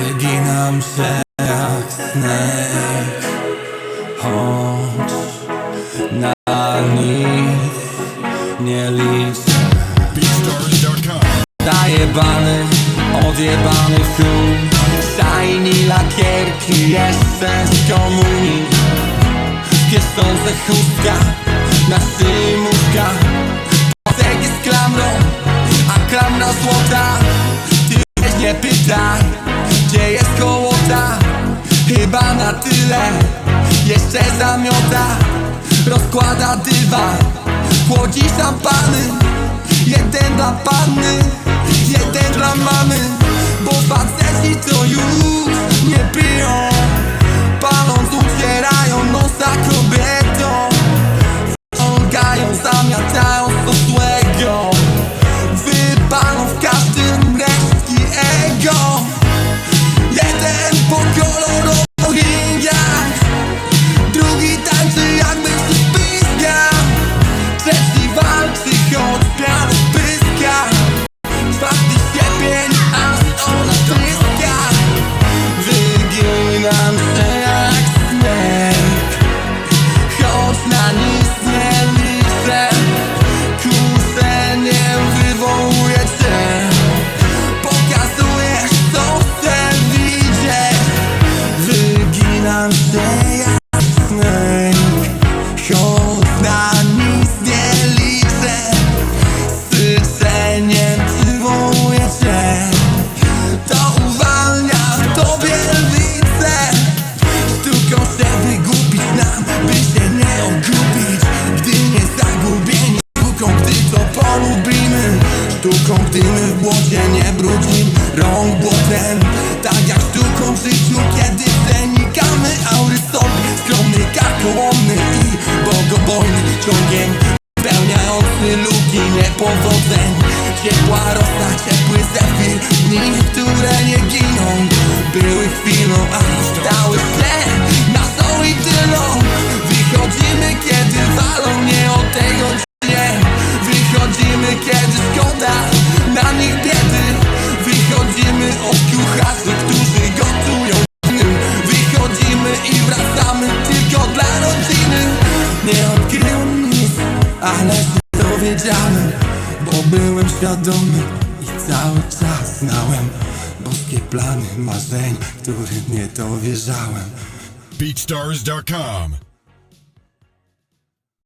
Wyginam się jak snake Choć na nic nie liczę. Zajebany, odjebany film Shiny lakierki jeszcze z komunii Pieszące chustka na szymówka Pasek jest klamrą, a klamra złota. Ty nie pytaj, gdzie jest kołota? Chyba na tyle, jeszcze zamiota. Rozkłada dywan, chłodzi szampany. Jeden dla panny, które nie giną. Były chwilą, a stały się naszą idylą Wychodzimy kiedy walą, nie od tego nie Wychodzimy kiedy szkoda na nich biedy. Wychodzimy od kucharzy, którzy gotują innym Wychodzimy i wracamy tylko dla rodziny. Nie odkryłem nic, ale się dowiedziałem Bo byłem świadomy i cały czas znałem Boskie plany marzeń, którym nie dowierzałem BeatStars.com.